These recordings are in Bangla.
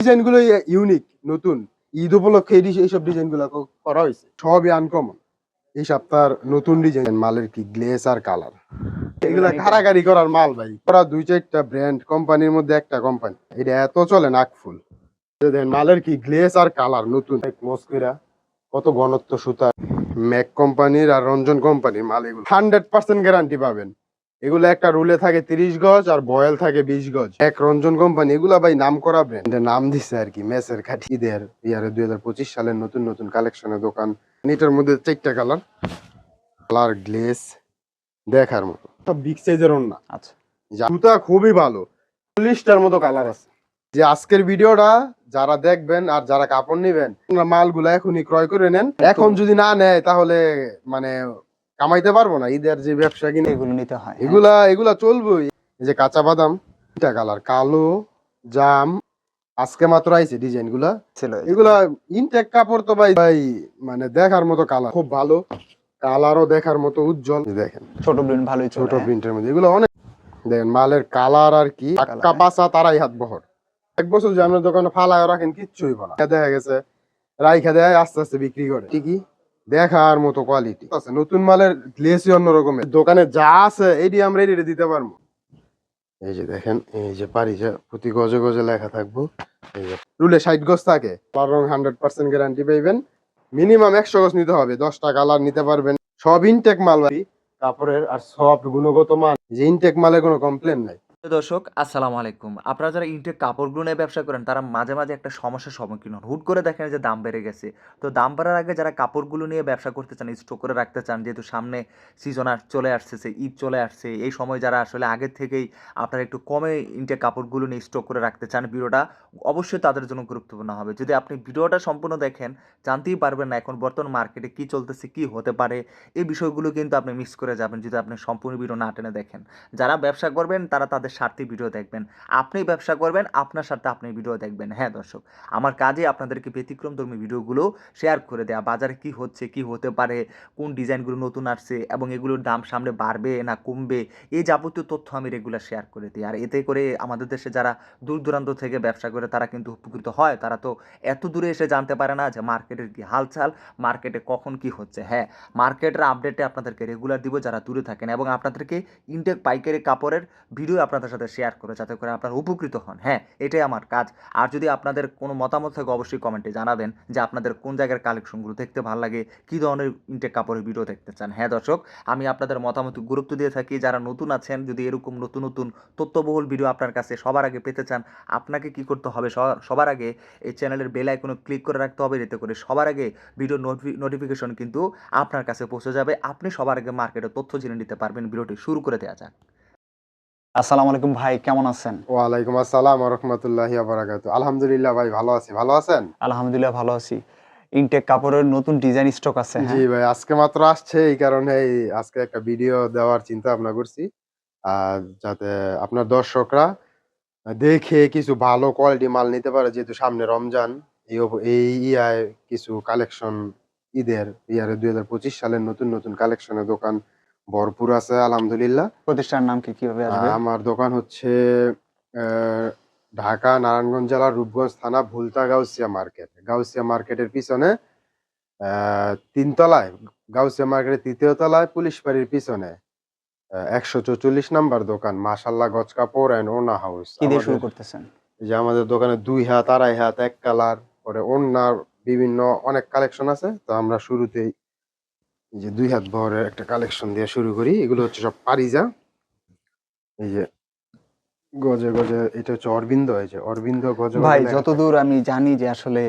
ডিজাইনগুলো ইউনিক নতুন। ঈদ উপলক্ষে এইসব ডিজাইনগুলো করা হয়েছে। সবই আনকমন এই সপ্তাহের নতুন ডিজাইন মালের কি গ্লেস আর কালার এগুলা করার মাল ভাই। ওরা দুই চারটা ব্র্যান্ড কোম্পানির মধ্যে একটা কোম্পানি এটা এত চলে নাকফুল। দেখেন মালের কি গ্লেস আর কালার নতুন। ক্লোজ কত ঘনত্ব সুতা। ম্যাক কোম্পানির আর রঞ্জন কোম্পানির মাল এগুলো। হান্ড্রেড পার্সেন্ট গ্যারান্টি পাবেন। এগুলো একটা রুলে থাকে তিরিশ গজ আর বয়েল থাকে বিশ গজ। এক রঞ্জন কোম্পানি এগুলা ভাই নাম করা ব্র্যান্ড নাম দিছে আর কি মেসের খাটি। ঈদের ইয়ারে দুই হাজার পঁচিশ সালের নতুন নতুন কালেকশনের দোকান। এটার মধ্যে চারটা কালার কালার গ্লেস দেখার মতো। সব বিগ সাইজের না আচ্ছা। জুতা খুবই ভালো। চল্লিশটার মতো কালার আছে। যে আজকের ভিডিওটা যারা দেখবেন আর যারা কাপড় নিবেন মালগুলো এখনই ক্রয় করে নেন। এখন যদি না নেয় তাহলে মানে কামাইতে পারব না। ঈদের যে ব্যবসা কিনে এগুলো নিতে হয় হ্যাঁ। এগুলা এগুলা চলবেই। এই যে কাঁচা বাদাম এটা কালার কালো জাম আজকে মাত্র আইছে ডিজাইনগুলা। ছিল এগুলা ইনটেক কাপড় তো ভাই ভাই মানে দেখার মতো কালার খুব ভালো। কালারও দেখার মতো উজ্জ্বল। দেখেন। ছোট প্রিন্ট ভালোই ছোট হ্যাঁ। প্রিন্টের মধ্যে। এগুলো অনেক দেখেন মালের কালার আর কি। Colour, আক্কা পাসা তারাই হাত বহর। এক বছর যে আপনার দোকানে ফালায় রাখেন কিচ্ছুই বলা। দেখা গেছে রাইখা দেয় আস্তে আস্তে বিক্রি করে। ঠিকই? দেখার মতো কোয়ালিটি আছে, নতুন মালের গ্লেসই অন্য রকমের। দোকানে যা আছে এটি আমরা এটি দিতে পারব। এই যে দেখেন, এই যে পারি যে প্রতি গজে গজে লেখা থাকব। এই যে রুলে ষাট গজ থাকে। রং হান্ড্রেড পার্সেন্ট গ্যারান্টি পাইবেন। মিনিমাম একশো গজ নিতে হবে। দশটা কালার নিতে পারবেন। সব ইনটেক মাল কাপড়ের আর সব গুণগত মান যে ইনটেক মালে কোনো কমপ্লেন নাই। দর্শক, আসসালামু আলাইকুম। আপনারা যারা ইন্টেক কাপড়গুলো নিয়ে ব্যবসা করেন, তারা মাঝে মাঝে একটা সমস্যার সম্মুখীন হন। হুট করে দেখেন যে দাম বেড়ে গেছে। তো দাম বাড়ার আগে যারা কাপড়গুলো নিয়ে ব্যবসা করতে চান স্টক করে রাখতে চান, যেহেতু সামনে সিজন আর চলে আসতেছে, ঈদ চলে আসছে, এই সময় যারা আসলে আগে থেকেই আপনারা একটু কমে ইন্টেক কাপড়গুলো নিয়ে স্টক করে রাখতে চান, ভিডিওটা অবশ্যই তাদের জন্য গুরুত্বপূর্ণ হবে। যদি আপনি ভিডিওটা সম্পূর্ণ দেখেন, জানতেই পারবেন না এখন বর্তমান মার্কেটে কি চলতেছে, কি হতে পারে, এই বিষয়গুলো কিন্তু আপনি মিস করে যাবেন যদি আপনি সম্পূর্ণ ভিডিও না টেনে দেখেন। যারা ব্যবসা করবেন, তারা তাদের স্বার্থে ভিডিও দেখবেন। আপনি ব্যবসা করবেন, আপনার সাথে আপনি ভিডিও দেখবেন। হ্যাঁ দর্শক, আমার কাজে আপনাদেরকে ব্যতিক্রমধর্মী ভিডিওগুলো শেয়ার করে দেওয়া বাজারে কি হচ্ছে, কি হতে পারে, কোন ডিজাইনগুলো নতুন আসছে এবং এগুলোর দাম সামনে বাড়বে না কমবে, এই যাবতীয় তথ্য আমি রেগুলার শেয়ার করে দিই। আর এতে করে আমাদের দেশে যারা দূর দূরান্ত থেকে ব্যবসা করে, তারা কিন্তু উপকৃত হয়। তারা তো এত দূরে এসে জানতে পারে না যে মার্কেটের কি হালচাল মার্কেটে কখন কি হচ্ছে। হ্যাঁ মার্কেটের আপডেটে আপনাদেরকে রেগুলার দিব যারা দূরে থাকেন এবং আপনাদেরকে ইনটেক পাইকারি কাপড়ের ভিডিও আপনাদের সাথে শেয়ার করে যাতে করে আপনারা উপকৃত হন। হ্যাঁ এটাই আমার কাজ। আর যদি আপনাদের কোনো মতামত থাকে, অবশ্যই কমেন্টে জানাবেন যে আপনাদের কোন জায়গার কালেকশনগুলো দেখতে ভালো লাগে, কী ধরনের ইনটেক কাপড়ের ভিডিও দেখতে চান। হ্যাঁ দর্শক, আমি আপনাদের মতামত গুরুত্ব দিয়ে থাকি। যারা নতুন আছেন, যদি এরকম নতুন নতুন তথ্যবহুল ভিডিও আপনার কাছে সবার আগে পেতে চান, আপনাকে কি করতে হবে? সবার আগে এই চ্যানেলের বেল আইকনে ক্লিক করে রাখতে হবে। এতে করে সবার আগে ভিডিও নোটিফিকেশন কিন্তু আপনার কাছে পৌঁছে যাবে। আপনি সবার আগে মার্কেটের তথ্য জেনে নিতে পারবেন। ভিডিওটি শুরু করে দেওয়া যাক। আসসালামু আলাইকুম ভাই কেমন আছেন? ওয়ালাইকুম আসসালাম রহমতুল্লাহি বারাকাতু। আলহামদুলিল্লাহ ভাই ভালো আছি। ভালো আছেন? আলহামদুলিল্লাহ ভালো আছি। ইনটেক কাপড়ের নতুন ডিজাইন স্টক আছে জি হ্যাঁ? ভাই আজকে মাত্র আসছে এই কারণে আজকে একটা ভিডিও দেওয়ার চিন্তা ভাবনা করছি। আর যাতে আপনার দর্শকরা দেখে কিছু ভালো কোয়ালিটি মাল নিতে পারে যেহেতু সামনে রমজান এই ইয়ায় কিছু কালেকশন ঈদের ইয়ারে দুই হাজার পঁচিশ সালের নতুন নতুন কালেকশনের দোকান ভরপুর আছে আলহামদুলিল্লাহ। প্রতিষ্ঠানের নাম কি কীভাবে আসবে? আমার দোকান হচ্ছে ঢাকা নারায়ণগঞ্জ জেলার রূপগঞ্জ থানা ভুলতা গাউসিয়া মার্কেট। গাউসিয়া মার্কেটের পিছনে তিনতলায় গাউসিয়া মার্কেটের তৃতীয় তলায় পুলিশ বাড়ির পিছনে একশো চৌচল্লিশ নাম্বার দোকান। মাসাল্লাহ গজ কাপড় অ্যান্ড ওনা হাউস কি দিয়ে শুরু করতেছেন? যে আমাদের দোকানে দুই হাত আড়াই হাত এক কালার পরে ওনার বিভিন্ন অনেক কালেকশন আছে। তো আমরা শুরুতেই এই যে দুই হাত বহরের একটা কালেকশন দিয়ে শুরু করি এগুলো হচ্ছে সব পারিজা। এই যে গজে গজে এটা হচ্ছে অরবিন্দ যে অরবিন্দ গজে ভাই যতদূর আমি জানি যে আসলে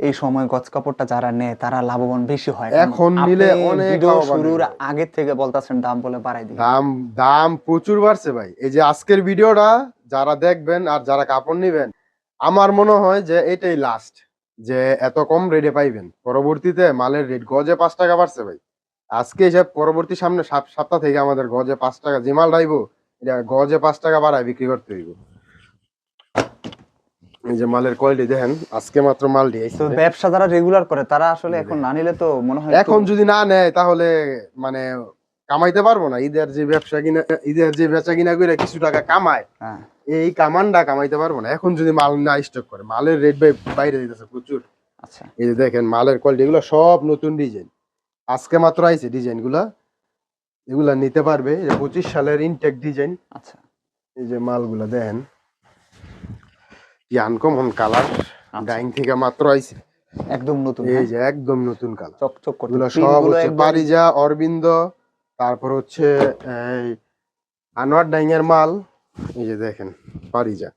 এই সময় গজ কাপড়টা যারা নেয় তারা লাভবান বেশি হয়। এখন নিলে অনেক শুরুর আগে থেকে বলতাছেন দাম বলে বাড়াই দিই দাম দাম প্রচুর বাড়ছে ভাই। এই যে আজকের ভিডিওটা যারা দেখবেন আর যারা কাপড় নিবেন আমার মনে হয় যে এটাই লাস্ট যে এত কম রেটে পাইবেন। পরবর্তীতে মালের রেট গজে পাঁচ টাকা বাড়ছে ভাই। আজকে এসব পরবর্তী সামনে সপ্তাহ থেকে আমাদের গজে পাঁচ টাকা যে মাল রাইবো এটা গজে পাঁচ টাকা বাড়ায় বিক্রি করতে হইব। এই যে মালের কোয়ালিটি দেখেন আজকে মাত্র মাল দিয়ে তো ব্যবসা যারা রেগুলার করে তারা আসলে এখন না নিলে তো মনে হয় এখন যদি না নেয় তাহলে মানে কামাইতে পারব না। ঈদের যে ব্যবসা কিনা ঈদের যে বেচা কিনা করে কিছু টাকা কামায় হ্যাঁ। এই কামানটা কামাইতে পারব না। এখন যদি মাল না স্টক করে মালের রেট বাইরে দিতেছে প্রচুর। আচ্ছা। এই যে দেখেন মালের কোয়ালিটি এগুলো সব নতুন ডিজাইন আজকে মাত্র আইছে ডিজাইনগুলা। এগুলা নিতে পারবে এই যে পঁচিশ সালের ইনটেক ডিজাইন আচ্ছা। এই যে মালগুলা দেখেন। কি আনকমন কালার ডাইং থেকে মাত্র আইছে। একদম নতুন এই হ্যাঁ? যে একদম নতুন কালার চকচক Print সব হচ্ছে পারিজা অরবিন্দ তারপর হচ্ছে এই আনোয়ার ডাইং এর মাল। এই যে দেখেন পারিজা।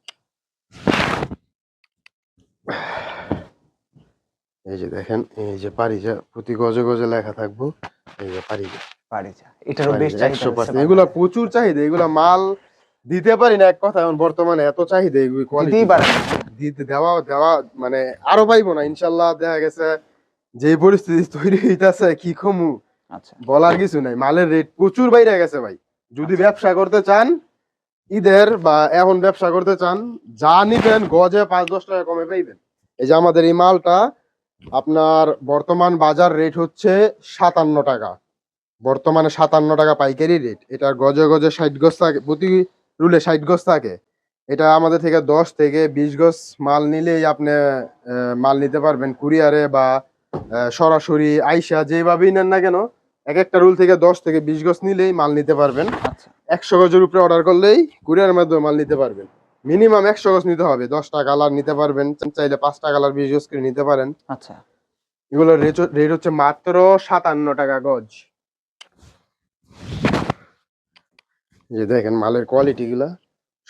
এই যে দেখেন এই যে পারিজা প্রতি গজে গজে লেখা থাকব। এই যে পারিজা। পারি এটারও বেশ চাহিদা একশো আছে পার্সেন্ট। বাজারে। এগুলা প্রচুর চাহিদা এগুলা মাল দিতে পারি না এক কথা এখন বর্তমানে এত চাহিদা এগুলি পারে দিতে দেওয়া দেওয়া মানে আরও পাইবো না ইনশাল্লাহ দেখা গেছে যে পরিস্থিতি তৈরি হইতাছে কি কমু? আচ্ছা। বলার কিছু নাই মালের রেট প্রচুর বাইরে গেছে ভাই। যদি ব্যবসা করতে চান ঈদের বা এখন ব্যবসা করতে চান যা নিবেন গজে পাঁচ দশ টাকা কমে পাইবেন। এই যে আমাদের এই মালটা আপনার বর্তমান বাজার রেট হচ্ছে সাতান্ন টাকা। বর্তমানে সাতান্ন টাকা পাইকারি রেট এটা গজে গজে ষাট গজ থাকে প্রতি রুলে ষাট গজ থাকে। এটা আমাদের থেকে দশ থেকে বিশ গজ মাল নিলেই আপনি মাল নিতে পারবেন কুরিয়ারে বা সরাসরি আইসা যেভাবেই নেন না কেন এক একটা রুল থেকে দশ থেকে বিশ গজ নিলেই মাল নিতে পারবেন। আচ্ছা। একশো গজের উপরে অর্ডার করলেই কুরিয়ারের মাধ্যমে মাল নিতে পারবেন। মিনিমাম একশো গজ নিতে হবে দশটা কালার নিতে পারবেন চাইলে পাঁচটা কালার বিশ গজ করে নিতে পারেন। আচ্ছা। এগুলোর রেট হচ্ছে মাত্র সাতান্ন টাকা গজ। যে দেখেন মালের কোয়ালিটি গুলা।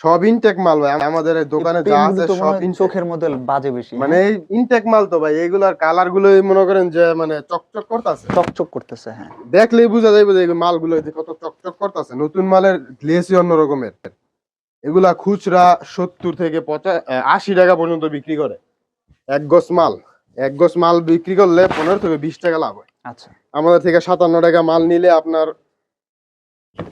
সব ইনটেক মাল ভাই আমাদের দোকানে যা আছে সব হয় চোখের মধ্যে বাজে বেশি মানে ইনটেক মাল তো ভাই এগুলার কালারগুলো মনে করেন যে মানে চকচক করতেছে। চকচক করতেছে হ্যাঁ। দেখলেই বোঝা যাবে যে এই মালগুলো কত চকচক করতেছে নতুন মালের গ্লেসই অন্য রকমের। এগুলা খুচরা সত্তর থেকে পঁচাশ আশি টাকা পর্যন্ত বিক্রি করে। এক গজ মাল। এক গজ মাল বিক্রি করলে পনেরো থেকে বিশ টাকা লাভ হয়। আচ্ছা। আমাদের থেকে সাতান্ন টাকা মাল নিলে আপনার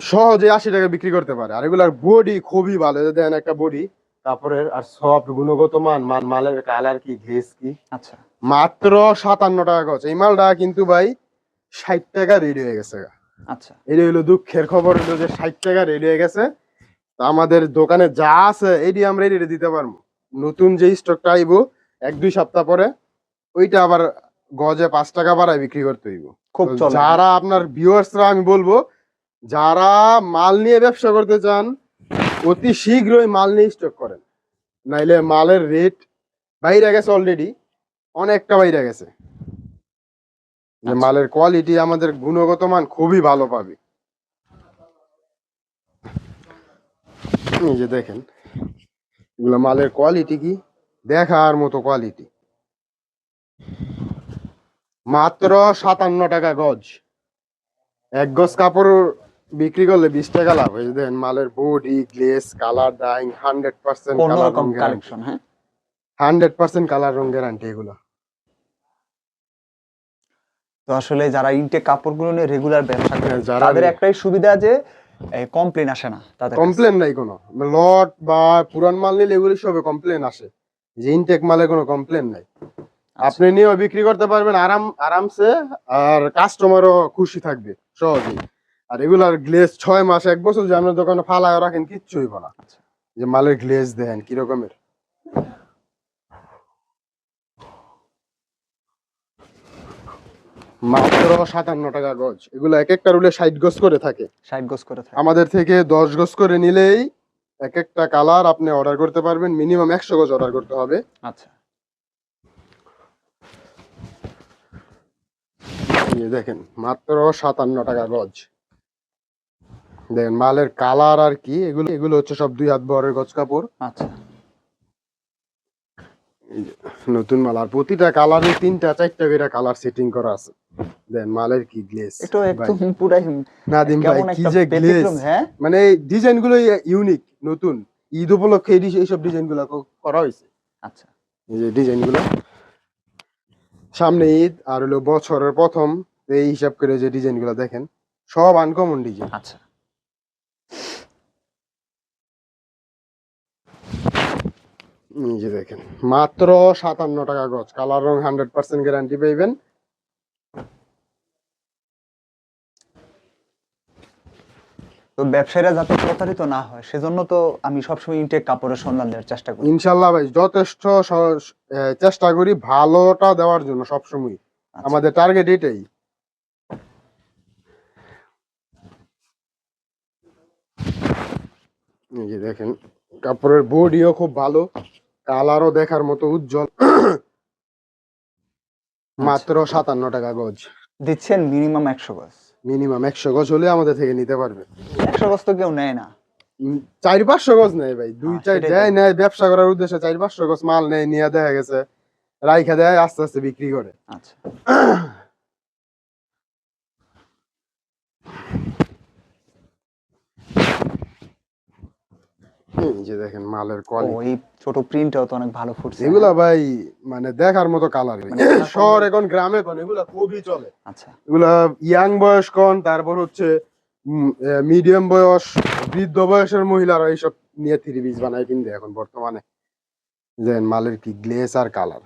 সহজে আশি টাকা বিক্রি করতে পারে। আর এগুলার বডি খুবই ভালো। দেখেন একটা বডি তারপরে আর সফট গুণগত মান মান- মালের কালার কি ঘেস কি? আচ্ছা। মাত্র সাতান্ন টাকা গজ এই মালটা কিন্তু ভাই ষাট টাকা রেডি হয়ে গেছে আচ্ছা। এটা হলো দুঃখের খবর হলো যে ষাট টাকা রেডি হয়ে গেছে। আমাদের দোকানে যা আছে এটি আমরা রেডি দিতে পারব। নতুন যে স্টকটা আইবো এক দুই সপ্তাহ পরে ওইটা আবার গজে পাঁচ টাকা বাড়ায় বিক্রি করতে হইব। খুব যারা আপনার ভিউয়ার্সরা আমি বলব যারা মাল নিয়ে ব্যবসা করতে চান অতি শীঘ্রই মাল নিয়ে স্টক করেন। নাইলে মালের রেট বাইরে গেছে অলরেডি অনেকটা বাইরে গেছে। যে আচ্ছা। মালের কোয়ালিটি আমাদের গুণগত মান খুবই ভালো পাবে। এই যে দেখেন এগুলো মালের কোয়ালিটি কি? দেখার মতো কোয়ালিটি মাত্র সাতান্ন টাকা গজ। এক গজ কাপড় বিক্রি করলে বিশ টাকা লাভ হয়ে। দেখেন মালের body গ্লেস colour dyeing hundred percent colour রং কালেকশন হ্যাঁ? হান্ড্রেড পার্সেন্ট কালার রং গ্যারান্টি এগুলো। তো আসলে যারা ইনটেক কাপড়গুলো নিয়ে রেগুলার ব্যবসা করে হ্যাঁ, যারা তাদের একটাই সুবিধা যে কমপ্লেন আসে না তাদের। কমপ্লেন নাই কোনো লট বা পুরান মাল নিলে এগুলি সবে কমপ্লেন আসে যে ইনটেক মালে কোনো কমপ্লেন নাই আচ্ছা। আপনি নিয়েও বিক্রি করতে পারবেন আরাম আরামসে আর কাস্টমারও খুশি থাকবে সহজেই আর এগুলার গ্লেজ ছয় মাস এক বছর যে আপনার দোকানে ফালায় রাখেন কিচ্ছু হইব না আচ্ছা। যে মালের গ্লেজ দেন কি রকমের মাত্র সাতান্ন টাকা গজ। এগুলো এক একটা রুলে ষাট গজ করে থাকে। ষাট গোজ করে থাকে। আমাদের থেকে দশ গজ করে নিলেই এক একটা কালার আপনি অর্ডার করতে পারবেন। মিনিমাম একশো গজ অর্ডার করতে হবে। আচ্ছা। দেখেন মাত্র সাতান্ন টাকা গজ। দেখেন মালের কালার আর কি এগুলো এগুলো হচ্ছে সব দুই হাত বরের গজ কাপড়। আচ্ছা। নতুন মাল আর প্রতিটা কালারে তিনটা চারটা করে কালার সেটিং করা আছে। দেন মালের কি গ্লেস এটা একদম পুরাই নাদিম ভাই কি যে ব্যতিক্রম হ্যাঁ? মানে ডিজাইনগুলো ইউনিক নতুন। ঈদ উপলক্ষে এই এইসব ডিজাইনগুলো করা হয়েছে। আচ্ছা। এই যে ডিজাইনগুলো সামনে ঈদ আর হলো বছরের প্রথম এই হিসাব করে যে ডিজাইনগুলো দেখেন সব আনকমন ডিজাইন আচ্ছা। যে দেখেন মাত্র সাতান্ন টাকা গজ কালার রং হান্ড্রেড পার্সেন্ট গ্যারান্টি পাইবেন। তো ব্যবসায়ীরা যাতে প্রতারিত না হয় সেজন্য তো আমি সবসময় ইনটেক কাপড়ের সন্ধান দেওয়ার চেষ্টা করি। ইনশাল্লাহ ভাই যথেষ্ট চেষ্টা করি ভালোটা দেওয়ার জন্য সবসময়। আচ্ছা। আমাদের টার্গেট এটাই। দেখেন কাপড়ের বডিও খুব ভালো। কালারও দেখার মতো উজ্জ্বল। মাত্র সাতান্ন টাকা গজ। দিচ্ছেন মিনিমাম একশো গজ। মিনিমাম একশো গজ হলে আমাদের থেকে নিতে পারবে। একশো গজ তো কেউ নেয় না। চার পাঁচশো গজ নেয় ভাই। দুই চার দেয় নেয় ব্যবসা করার উদ্দেশ্যে চার পাঁচশো গজ মাল নেয় নিয়ে দেখা গেছে। রাইখা দেয় আস্তে আস্তে বিক্রি করে। আচ্ছা। এই যে দেখেন মালের কোয়ালিটি এই ছোট প্রিন্টটাও তো অনেক ভালো ফুটছে। এগুলা ভাই মানে দেখার মতো কালার মানে শহর এখন গ্রামে কোন এগুলা খুবই চলে। আচ্ছা। এগুলা ইয়াং বয়স কোন তারপর হচ্ছে মিডিয়াম বয়স বৃদ্ধ বয়সের মহিলারা এইসব নিয়ে থ্রি পিস বানায় কিনতে এখন বর্তমানে। দেন মালের কি গ্লেস আর কালার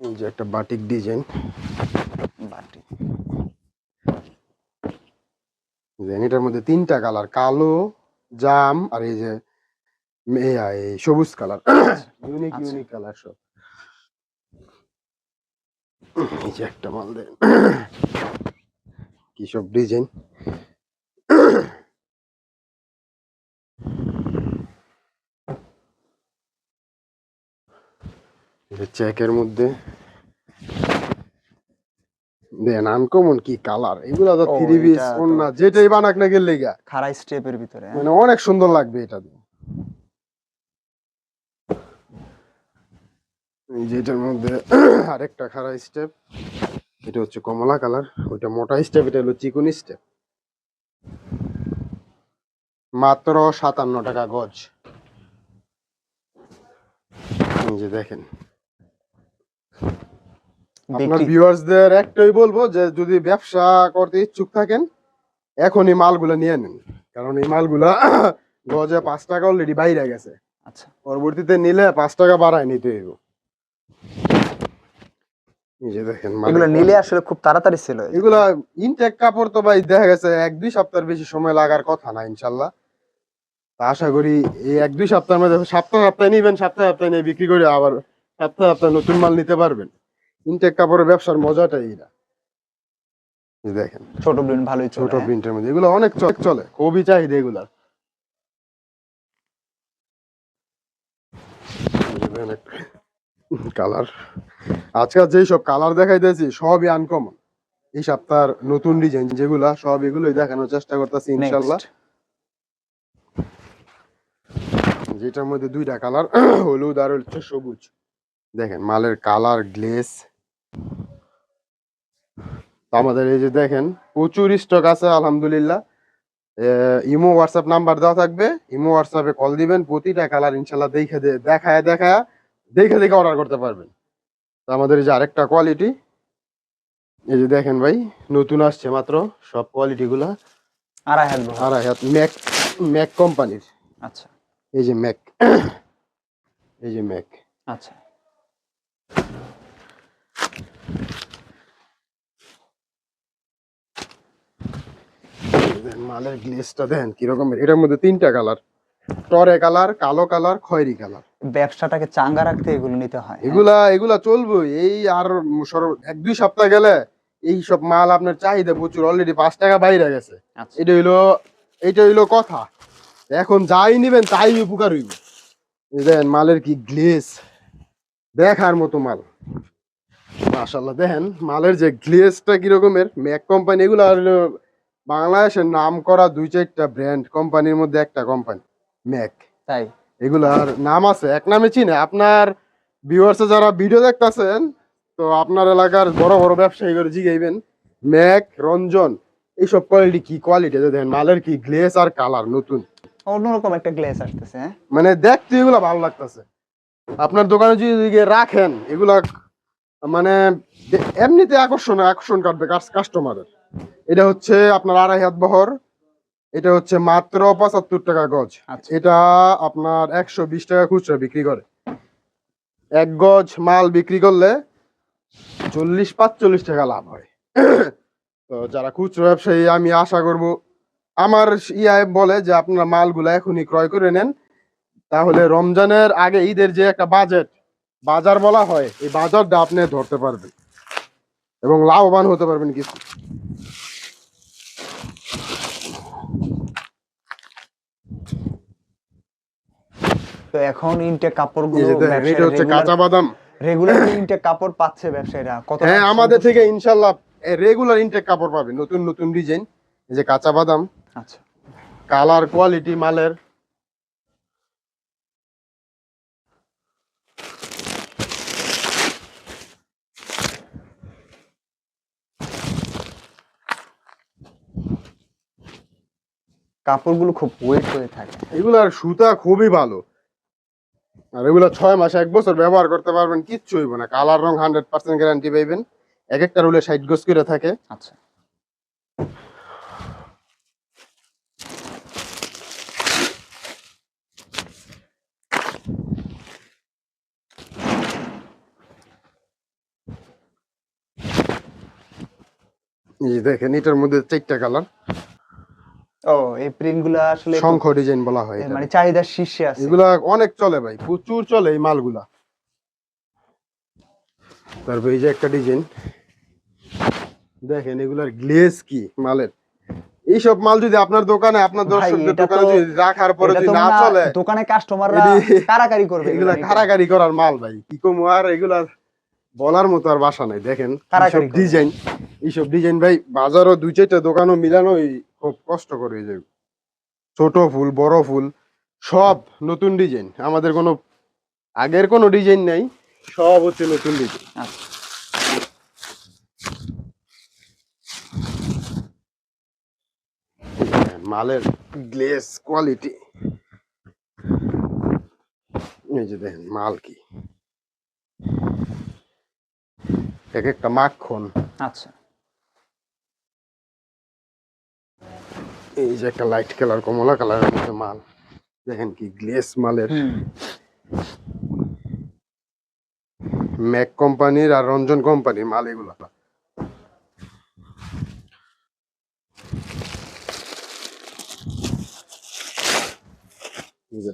যে একটা বাটিক ডিজাইন বাটি দেন এটার মধ্যে তিনটা কালার কালো জাম আর এই যে এই সবুজ কালার ইউনিক। ইউনিক কালার সব। এই যে একটা মাল দেন। কি সব ডিজাইন চেকের মধ্যে। দেন আনকমন কি কালার এগুলা তো থ্রি পিস অন্য যেটাই বানাক না গেলে গা খাড়া স্টেপের ভিতরে হ্যাঁ? মানে অনেক সুন্দর লাগবে এটা দিয়ে এই যে এটার মধ্যে আরেকটা খাড়া স্টেপ এটা হচ্ছে কমলা কালার ওইটা মোটা স্টেপ এটা হলো চিকুন স্টেপ মাত্র সাতান্ন টাকা গজ। যে দেখেন। আপনার ভিউয়ার্সদের একটাই বলব যে যদি ব্যবসা করতে ইচ্ছুক থাকেন এখন এই মালগুলো নিয়ে নেন। কারণ এই মালগুলা গজে পাঁচ টাকা অলরেডি বাইরে গেছে। আচ্ছা। পরবর্তীতে নিলে পাঁচ টাকা বাড়ায় নিতে হইব। এগুলো নিলে আসলে খুব তাড়াতাড়ি সেল হয়ে যায়। এগুলা ইনটেক কাপড় তো ভাই দেখা গেছে এক দুই সপ্তাহের বেশি সময় লাগার কথা না ইনশাল্লাহ। তা আশা করি এই এক দুই সপ্তাহের মধ্যে সপ্তাহ সপ্তাহে নিবেন সপ্তাহে সপ্তাহে নিয়ে বিক্রি করে আবার সপ্তাহে সপ্তাহে নতুন মাল নিতে পারবেন। ইনটেক কাপড়ের ব্যবসার মজাটাই এটা দেখেন। ছোট প্রিন্ট ভালোই ছোট ছোট প্রিন্টের মধ্যে। এগুলো অনেক চলে চলে। খুবই চাহিদা এগুলার। কালার। আজকাল যেই সব কালার দেখাইতেছি সবই আনকমন এই সপ্তাহের নতুন ডিজাইন যেগুলা সব এগুলোই দেখানোর চেষ্টা করতেছি ইনশাল্লাহ যেটার মধ্যে দুইটা কালার হলুদ আর হচ্ছে সবুজ। দেখেন মালের কালার গ্লেস আমাদের এই যে দেখেন প্রচুর স্টক আছে আলহামদুলিল্লাহ। ইমো হোয়াটসঅ্যাপ নাম্বার দেওয়া থাকবে। ইমো হোয়াটসঅ্যাপে কল দিবেন প্রতিটা কালার ইনশাল্লাহ দেখে দেখায় দেখায় দেখে দেখে অর্ডার করতে পারবেন। তো আমাদের এই যে আরেকটা কোয়ালিটি এই যে দেখেন ভাই নতুন আসছে মাত্র সব কোয়ালিটি গুলা। আড়াই হাত আড়াই হাত ম্যাক ম্যাক কোম্পানির আচ্ছা। এই যে ম্যাক এই যে ম্যাক আচ্ছা। মালের গ্লেসটা দেখেন কীরকম এটার মধ্যে তিনটা কালার। টরে কালার কালো কালার খয়েরি কালার। ব্যবসাটাকে চাঙ্গা রাখতে এগুলো নিতে হয় হ্যাঁ? এগুলা এগুলা চলবে এই আর এক দুই সপ্তাহ গেলে এই সব মাল আপনার চাহিদা প্রচুর। অলরেডি পাঁচ টাকা বাইরে গেছে। আচ্ছা। এটা হইল এটা হইল কথা। এখন যাই নিবেন তাই উপকার হইব। দেখেন মালের কি গ্লেস। দেখার মতো মাল। মাশাল্লাহ দেখেন মালের যে গ্লেসটা কি রকমের ম্যাক কোম্পানি এগুলো হলো বাংলাদেশের নাম করা দুই চারটা ব্র্যান্ড কোম্পানির মধ্যে একটা কোম্পানি ম্যাক তাই? এগুলার নাম আছে এক নামে চিনে। আপনার ভিউয়ার্সে যারা ভিডিও দেখতাছেন তো আপনার এলাকার বড় বড় ব্যবসায়ী করে জিগাইবেন ম্যাক রঞ্জন এইসব কোয়ালিটি কি কোয়ালিটি দেখেন মালের কি গ্লেস আর কালার নতুন? অন্যরকম একটা গ্লেস আসতেছে হ্যাঁ? মানে দেখতে এগুলা ভালো লাগতেছে। আপনার দোকানে যদি রাখেন এগুলা মানে এমনিতে আকর্ষণ আকর্ষণ কাটবে কাস্টমারের এটা হচ্ছে আপনার আড়াই হাত বহর। এটা হচ্ছে মাত্র পঁচাত্তর টাকা গজ। আচ্ছা। এটা আপনার একশো বিশ টাকা খুচরা বিক্রি করে। এক গজ মাল বিক্রি করলে চল্লিশ পাঁচচল্লিশ টাকা লাভ হয়। তো যারা খুচরো ব্যবসায়ী আমি আশা করব আমার ইয়ায় বলে যে আপনারা মালগুলো এখনই ক্রয় করে নেন। তাহলে রমজানের আগে ঈদের যে একটা বাজেট বাজার বলা হয় এই বাজারটা আপনি ধরতে পারবেন এবং লাভবান হতে পারবেন কিছু। তো এখন ইনটেক কাপড়গুলো এটা হচ্ছে কাঁচা বাদাম। রেগুলার ইনটেক কাপড় পাচ্ছে ব্যবসায়ীরা। কত হ্যাঁ আমাদের থেকে ইনশাল্লাহ রেগুলার ইনটেক কাপড় পাবেন নতুন নতুন ডিজাইন এই যে কাঁচা বাদাম। আচ্ছা। কালার কোয়ালিটি মালের। কাপড়গুলো খুব ওয়েট হয়ে থাকে। এগুলার সুতা খুবই ভালো। আর এগুলা ছয় মাস এক বছর ব্যবহার করতে পারবেন কিচ্ছু হইব না। কালার রং হান্ড্রেড পার্সেন্ট গ্যারান্টি পাইবেন। এক একটা রুলে ষাট গজ করে থাকে। আচ্ছা। দেখেন এটার মধ্যে চারটা কালার ও এই প্রিন্টগুলা আসলে শঙ্খ ডিজাইন বলা হয় মানে চাহিদার শীর্ষে আছে। এগুলা অনেক চলে ভাই প্রচুর চলে এই মালগুলা। তারপর এই যে একটা ডিজাইন দেখেন এগুলার গ্লেজ কি মালের? এইসব মাল যদি আপনার দোকানে আপনার দর্শকদের দোকানে যদি রাখার পরে যদি না চলে দোকানে কাস্টমাররা কারাকারি করবে এগুলা নিতে। কারাগারি করার মাল ভাই কি কমু আর এগুলা বলার মতো আর বাসা নাই। দেখেন কারাকারি করে। ডিজাইন এইসব ডিজাইন ভাই বাজারও দুই চারটা দোকানও মিলানো খুব কষ্ট করে যে ছোট ফুল, বড় ফুল, সব নতুন ডিজাইন আমাদের কোনো, আগের কোনো ডিজাইন নাই, সব হচ্ছে নতুন ডিজাইন। মালের গ্লেস কোয়ালিটি এই যে দেখেন, মাল কি। এক একটা মাখন আচ্ছা। এই যে একটা লাইট কালার কমলা কালারের মধ্যে মাল। দেখেন কি গ্লেস মালের। ম্যাক কোম্পানির আর রঞ্জন কোম্পানির মাল এগুলো।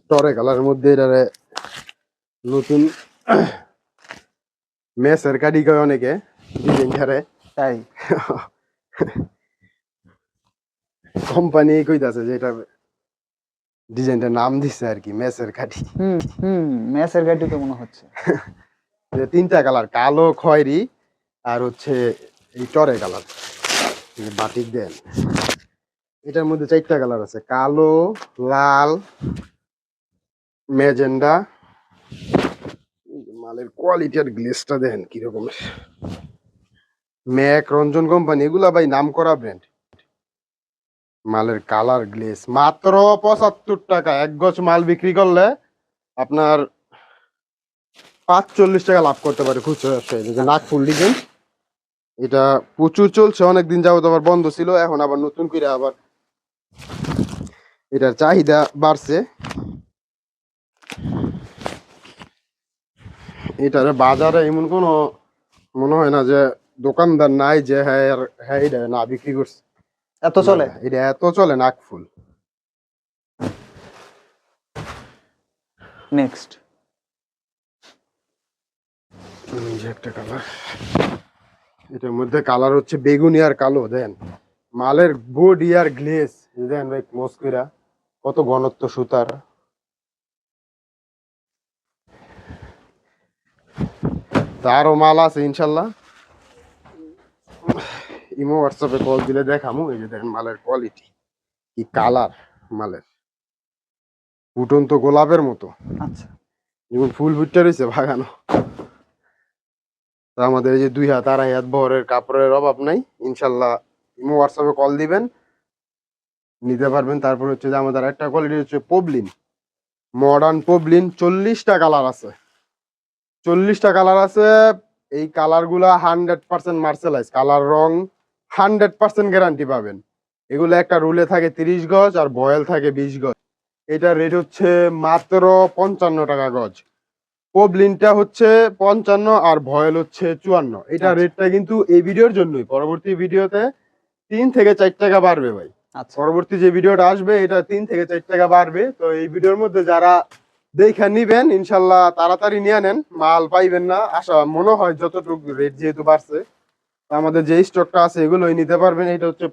টরে কালারের মধ্যে এটারে নতুন মেসের কাটি কয় অনেকে ডিজাইন তাই। কোম্পানি কইতাছে যে এটা ডিজাইনটার নাম দিছে আর কি মেসের কাঠি। হুম হুম ম্যাচের গাড়ি তো মনে হচ্ছে। যে তিনটা কালার কালো খয়েরি আর হচ্ছে এই টরে কালার বাটিক দেন। এটার মধ্যে চারটা কালার আছে কালো লাল মেজেন্ডা মালের কোয়ালিটি আর গ্লেসটা দেখেন কিরকমের ম্যাক রঞ্জন কোম্পানি এগুলা ভাই নাম করা ব্র্যান্ড মালের কালার গ্লেস। মাত্র পঁচাত্তর টাকা। এক গজ মাল বিক্রি করলে আপনার পাঁচচল্লিশ টাকা লাভ করতে পারে খুচরো ব্যবসায়ী। যে নাক ফুল এটা প্রচুর চলছে, অনেকদিন যাবত আবার বন্ধ ছিল, এখন আবার নতুন করে আবার এটার চাহিদা বাড়ছে। এটার বাজারে এমন কোনো মনে হয় না যে দোকানদার নাই যে হ্যাঁ হ্যাঁ এটা না বিক্রি করছে। এত চলে? এটা এত চলে নাক ফুল। নেক্সট একটা কালার এটার মধ্যে কালার হচ্ছে বেগুনি আর কালো দেন। মালের বডি আর গ্লেস দেন ভাই মস্কিরা কত ঘনত্ব সুতার। তারও মাল আছে ইনশাল্লাহ। ইমো হোয়াটসঅ্যাপে কল দিলে দেখামু এই যে দেখেন মালের কোয়ালিটি কি কালার মালের। ফুটন্ত গোলাপের মতো। আচ্ছা। যেমন ফুল ফুটটা রয়েছে বাগানো। তো আমাদের এই যে দুই হাত আড়াই হাত বহরের কাপড়ের অভাব নাই। ইনশাল্লাহ ইমো হোয়াটসঅ্যাপে কল দিবেন। নিতে পারবেন। তারপর হচ্ছে যে আমাদের একটা কোয়ালিটি হচ্ছে পবলিন মডার্ন পবলিন চল্লিশটা কালার আছে। চল্লিশটা কালার আছে এই কালারগুলা হান্ড্রেড পার্সেন্ট মার্সেলাইজ কালার রং হান্ড্রেড পার্সেন্ট গ্যারান্টি পাবেন। এগুলো একটা রুলে থাকে তিরিশ গজ আর বয়েল থাকে বিশ গজ। এটার রেট হচ্ছে মাত্র পঞ্চান্ন টাকা গজ। পবলিনটা হচ্ছে পঞ্চান্ন আর ভয়েল হচ্ছে চুয়ান্ন। এটা আচ্ছা। রেটটা কিন্তু এই ভিডিওর জন্যই। পরবর্তী ভিডিওতে তিন থেকে চার টাকা বাড়বে ভাই। আচ্ছা। পরবর্তী যে ভিডিওটা আসবে এটা তিন থেকে চার টাকা বাড়বে। তো এই ভিডিওর মধ্যে যারা দেখে নিবেন ইনশাল্লাহ তাড়াতাড়ি নিয়ে নেন। মাল পাইবেন না। আশা মনে হয় যতটুকু রেট যেহেতু বাড়ছে। আমাদের যে স্টকটা আছে এগুলোই নিতে পারবেন। এটা হচ্ছে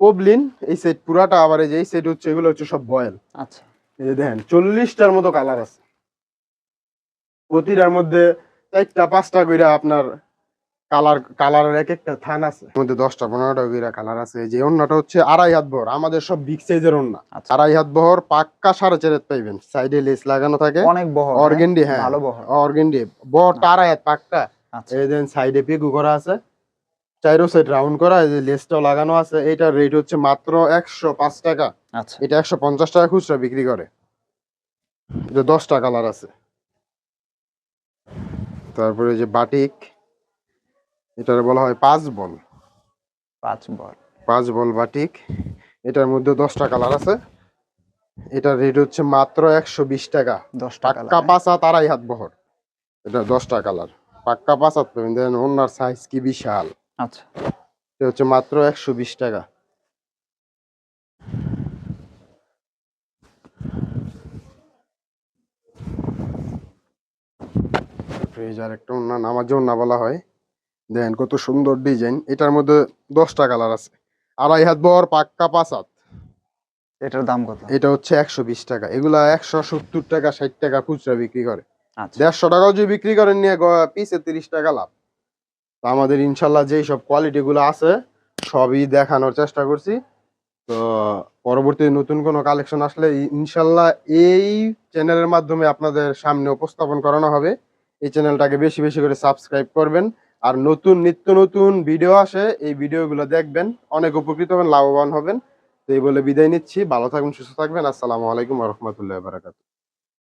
পবলিন এই সেট পুরাটা আবার এই যে এই সেট হচ্ছে এগুলো হচ্ছে সব বয়েল আচ্ছা। এই যে দেখেন চল্লিশটার মতো কালার আছে। প্রতিটার মধ্যে চারটা পাঁচটা কইরা আপনার কালার কালারের এক একটা থান আছে। মধ্যে দশটা পনেরোটা কইরা কালার আছে। এই যে অন্যটা হচ্ছে আড়াই হাত বহর আমাদের সব বিগ সাইজের অন্য। আচ্ছা। আড়াই হাত বহর পাক্কা সাড়ে চার হাত পাইবেন। সাইডে লেস লাগানো থাকে। অনেক বহর অর্গেন্ডি হ্যাঁ। ভালো বহর। অর্গেন্ডি বহরটা আড়াই হাত পাক্কা। আচ্ছা। এই দেন সাইডে পেগু করা আছে। চাইরো সাইড রাউন্ড করা এই যে লেসটাও লাগানো আছে এটার রেট হচ্ছে মাত্র একশো পাঁচ টাকা। আচ্ছা। এটা একশো পঞ্চাশ টাকা খুচরা বিক্রি করে। এটা দশটা কালার আছে। তারপরে যে বাটিক এটার বলা হয় পাঁচ বল। পাঁচ বল। পাঁচ বল বাটিক এটার মধ্যে দশটা কালার আছে। এটার রেট হচ্ছে মাত্র একশো বিশ টাকা। দশ টাকা পাঁচ আড়াই হাত বহর। এটা দশটা কালার পাক্কা পাঁচ হাত পাবেন দেখেন ওনার সাইজ কি বিশাল। আচ্ছা। এটা হচ্ছে মাত্র একশো বিশ টাকা। ফ্রিজার একটা বলা হয়। দেখেন কত সুন্দর ডিজাইন এটার মধ্যে দশটা কালার আছে। আড়াই হাত বহর পাক্কা পাঁচ হাত। এটার দাম কত? এটা হচ্ছে একশো বিশ টাকা। এগুলা একশো সত্তর টাকা ষাট টাকা খুচরা বিক্রি করে। আচ্ছা। দেড়শো টাকাও যদি বিক্রি করেন নিয়ে পিসে তিরিশ টাকা লাভ। তো আমাদের ইনশাল্লাহ যেই সব কোয়ালিটিগুলো আছে, সবই দেখানোর চেষ্টা করছি। তো পরবর্তী নতুন কোনো কালেকশন আসলে ইনশাল্লাহ এই চ্যানেলের মাধ্যমে আপনাদের সামনে উপস্থাপন করানো হবে। এই চ্যানেলটাকে বেশি বেশি করে সাবস্ক্রাইব করবেন। আর নতুন, নিত্য নতুন ভিডিও আসে, এই ভিডিওগুলো দেখবেন। অনেক উপকৃত হবেন, লাভবান হবেন। তো এই বলে বিদায় নিচ্ছি। ভালো থাকবেন সুস্থ থাকবেন। আসসালামু আলাইকুম রহমতুল্লাহ বারাকাতু